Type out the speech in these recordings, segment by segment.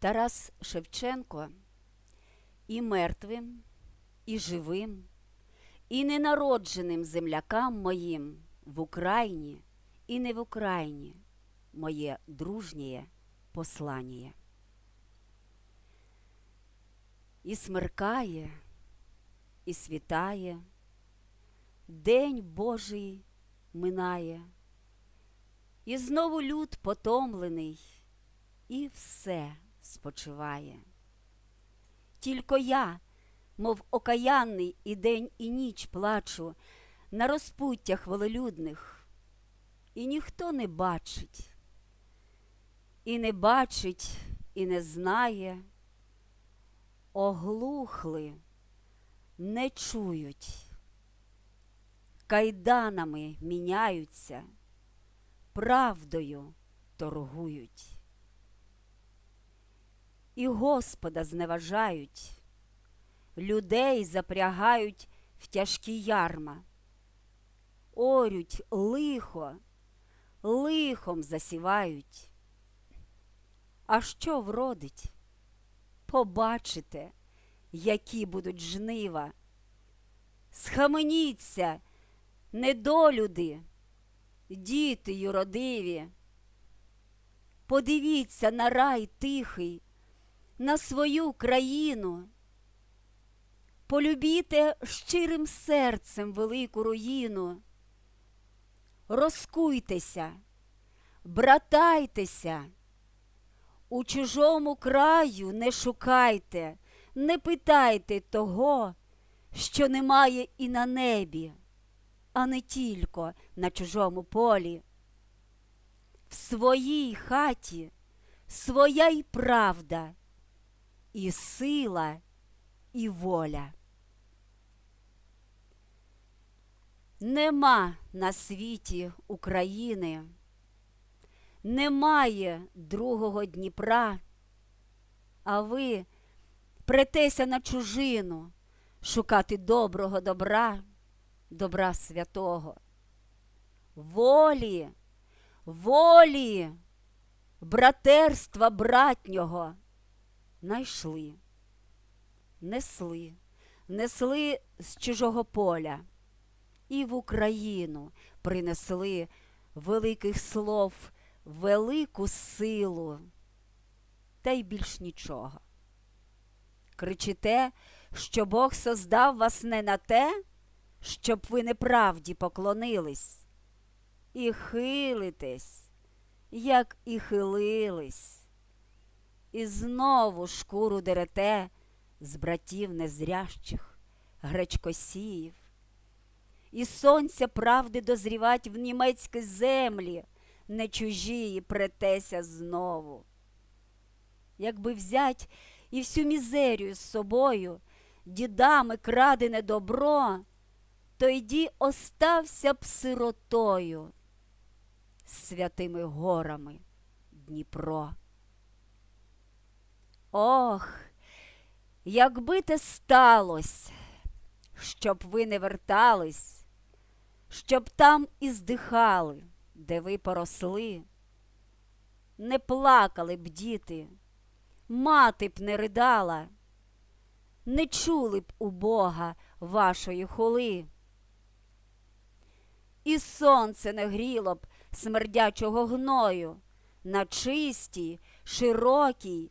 Тарас Шевченко і мертвим, і живим, і ненародженим землякам моїм в Україні і не в Україні моє дружнє послання. І смеркає, і світає, День Божий минає, і знову люд потомлений, і все спочиває. Тільки я, мов окаянний, і день, і ніч плачу на розпуттях волелюдних, і ніхто не бачить, і не бачить, і не знає, оглухли, не чують, кайданами міняються, правдою торгують. І Господа зневажають, людей запрягають в тяжкі ярма, орють лихо, лихом засівають. А що вродить? Побачите, які будуть жнива. Схаменіться, недолюди, діти юродиві. Подивіться на рай тихий, на свою країну. Полюбіте щирим серцем велику руїну. Розкуйтеся, братайтеся, у чужому краю не шукайте, не питайте того, що немає і на небі, а не тільки на чужому полі. В своїй хаті своя й правда, і сила, і воля. Нема на світі України, немає другого Дніпра, а ви претеся на чужину шукати доброго добра, добра святого. Волі, волі, братерства братнього найшли, несли, несли з чужого поля. І в Україну принесли великих слов, велику силу, та й більш нічого. Кричите, що Бог создав вас не на те, щоб ви неправді поклонились, і хилитесь, як і хилились, і знову шкуру дерете з братів незрящих, гречкосіїв і сонця правди дозрівать в німецькій землі, не чужії претеся знову. Якби взять і всю мізерію з собою, дідами крадене добро, то йді остався б сиротою з святими горами Дніпро. Ох, якби те сталося, щоб ви не вертались, щоб там і здихали, де ви поросли, не плакали б діти, мати б не ридала, не чули б у Бога вашої хули. І сонце не гріло б смердячого гною на чистій, широкій,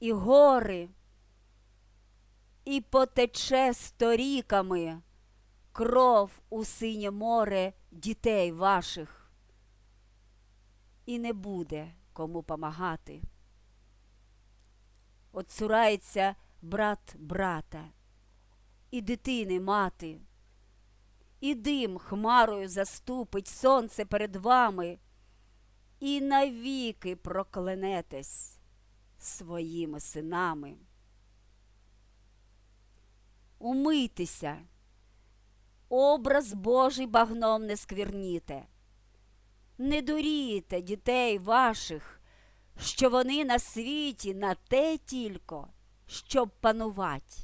і гори, і потече сторіками кров у синє море дітей ваших, і не буде кому помагати. Отцурається брат брата, і дитини мати, і дим хмарою заступить сонце перед вами, і навіки проклянетесь, своїми синами. Умийтеся, образ Божий багном не скверніте. Не дуріте дітей ваших, що вони на світі на те тільки, щоб панувати.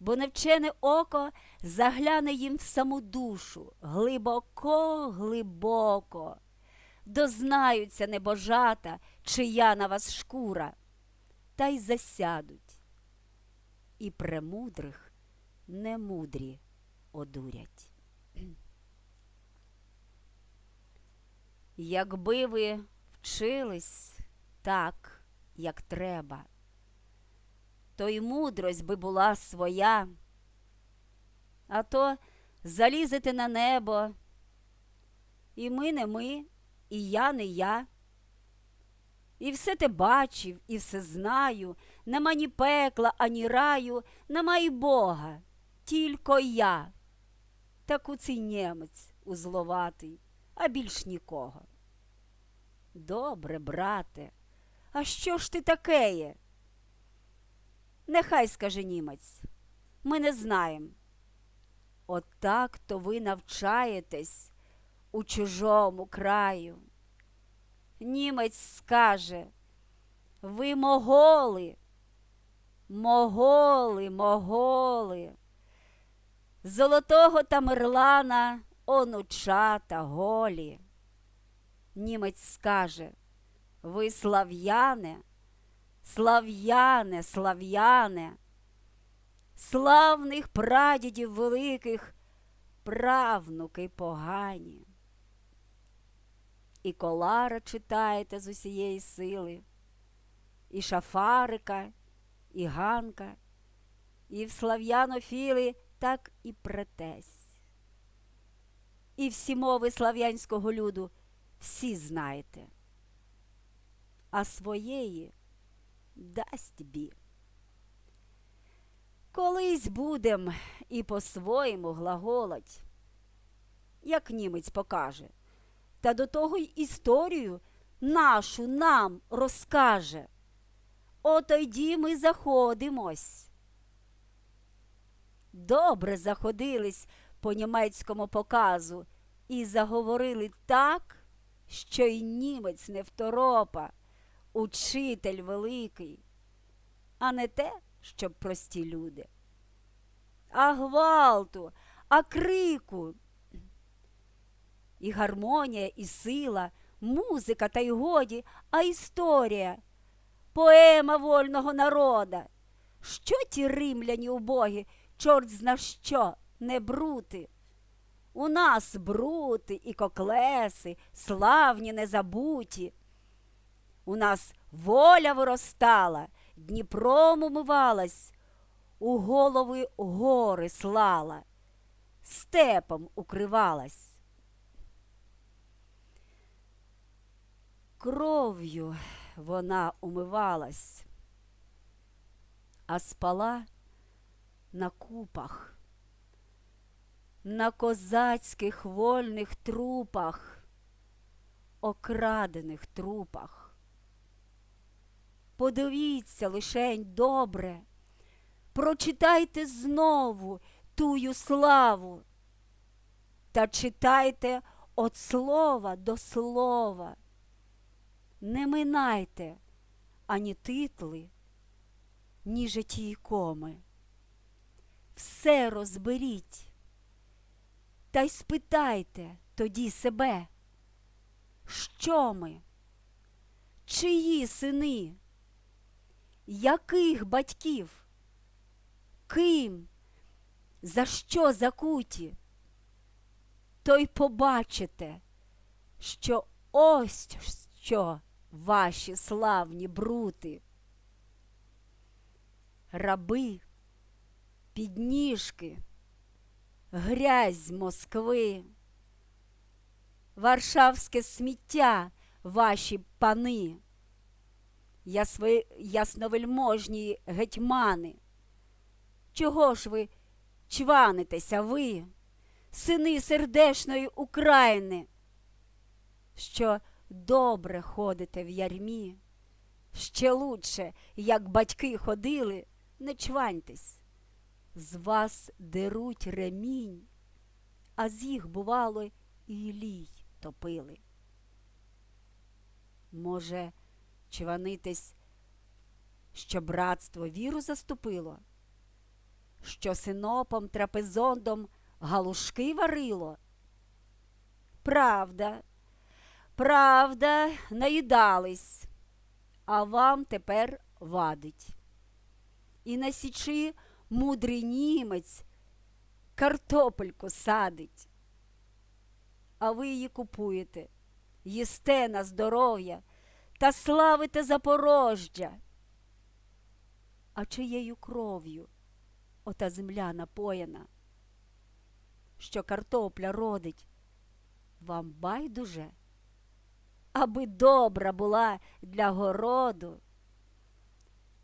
Бо невчене око загляне їм в саму душу глибоко, глибоко, дознаються небожата, чия на вас шкура, та й засядуть. І премудрих немудрі одурять. Якби ви вчились так, як треба, то й мудрость би була своя, а то залізете на небо, і ми не ми, і я не я. І все те бачив, і все знаю, нема ні пекла, ані раю, нема й Бога, тільки я. Так у цей німець узловатий, а більш нікого. Добре, брате, а що ж ти такеє? Нехай скаже німець, ми не знаємо. Отак то ви навчаєтесь у чужому краю. Німець скаже, ви моголи, моголи, моголи. Золотого Тамерлана онучата голі. Німець скаже, ви слав'яне, слав'яне, слав'яне, славних прадідів великих, правнуки погані. І колара читаєте з усієї сили, і шафарика, і ганка, і в слав'янофіли так і претесь. І всі мови слав'янського люду всі знаєте, а своєї дасть бі. Колись будем і по-своєму глаголать, як німець покаже, та до того й історію нашу нам розкаже. Отойді ми заходимось. Добре заходились по німецькому показу і заговорили так, що й німець не второпа, учитель великий, а не те, щоб прості люди. А гвалту, а крику. І гармонія, і сила, музика та й годі, а історія, поема вольного народа. Що ті римляні убогі, чорт зна що, не брути? У нас брути і коклеси, славні незабуті. У нас воля виростала, Дніпром умивалась, у голови гори слала, степом укривалась. Кров'ю вона умивалась, а спала на купах на козацьких вольних трупах, окрадених трупах. Подивіться лишень добре, прочитайте знову тую славу та читайте от слова до слова. Не минайте ані титли, ні житійкоми. Все розберіть. Та й спитайте тоді себе, що ми, чиї сини, яких батьків, ким, за що закуті, то й побачите, що ось що ваші славні брути. Раби, підніжки грязь Москви, Варшавське сміття ваші пани, ясновельможні гетьмани. Чого ж ви чванитеся ви, сини сердешної України, що добре ходите в ярмі, Ще лучше, як батьки ходили, не чваньтесь. З вас деруть ремінь, а з їх, бувало, і лій топили. Може, чванитесь, що братство віру заступило, що синопом трапезондом галушки варило? Правда, правда, наїдались, а вам тепер вадить. І на січі мудрий німець картопельку садить. А ви її купуєте, їсте на здоров'я та славите Запорожжя. А чиєю кров'ю ота земля напоєна, що картопля родить, вам байдуже, аби добра була для городу.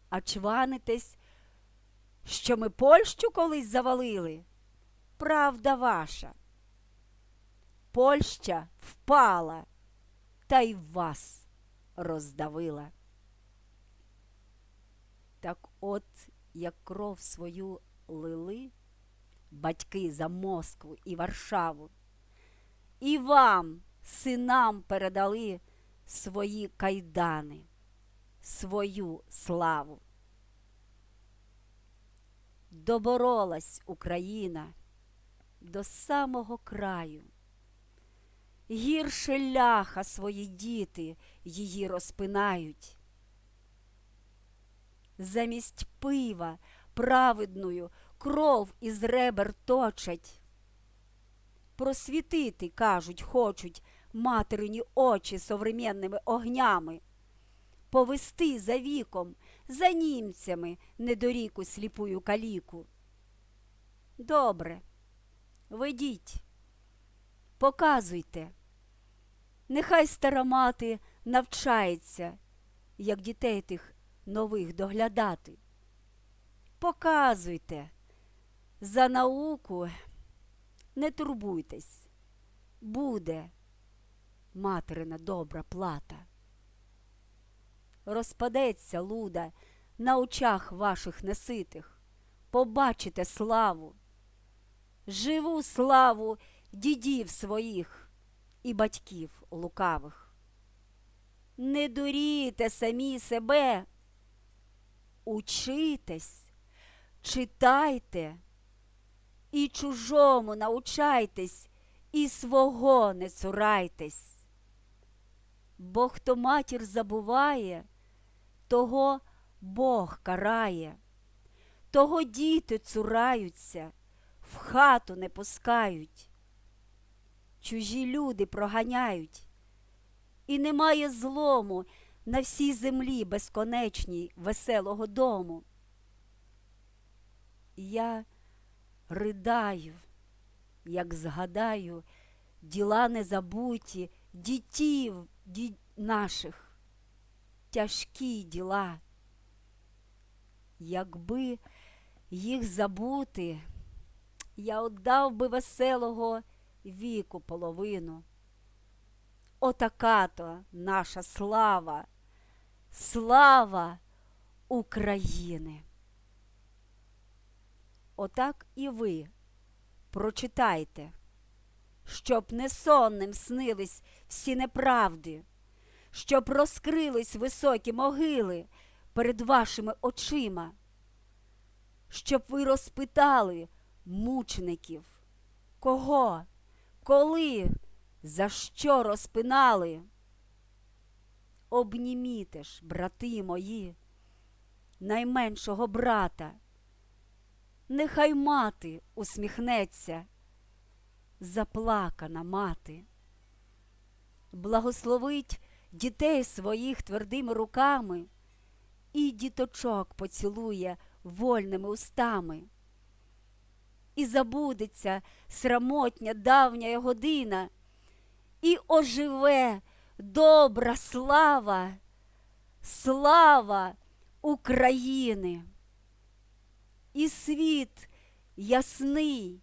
А чванитесь, що ми Польщу колись завалили? Правда ваша. Польща впала та й вас роздавила. Так от, як кров свою лили батьки за Москву і Варшаву, і вам, синам, передали свої кайдани, свою славу. Доборолась Україна до самого краю. Гірше ляха свої діти її розпинають. Замість пива праведною кров із ребер точать. Просвітити, кажуть, хочуть материні очі современними огнями, повести за віком, за німцями недоріку сліпую каліку. Добре, ведіть, показуйте. Нехай стара мати навчається, як дітей тих нових доглядати. Показуйте, за науку не турбуйтесь, буде материна добра плата. Розпадеться луда на очах ваших неситих, побачите славу, живу славу дідів своїх і батьків лукавих. Не дурійте самі себе, учитесь, читайте і чужому научайтесь, і свого не цурайтесь. Бо хто матір забуває, того Бог карає, того діти цураються, в хату не пускають, чужі люди проганяють, і немає злому на всій землі безконечній веселого дому. Я ридаю, як згадаю, діла незабуті, дітів ді... наших, тяжкі діла. Якби їх забути, я отдав би веселого віку половину. Отака то наша слава, слава України. Отак і ви прочитайте, щоб не сонним снились всі неправди, щоб розкрились високі могили перед вашими очима, щоб ви розпитали мучеників, кого, коли, за що розпинали. Обніміте ж, брати мої, найменшого брата. Нехай мати усміхнеться, заплакана мати, благословить дітей своїх твердими руками і діточок поцілує вольними устами. І забудеться срамотня давня година, і оживе добра слава, слава України. І світ ясний,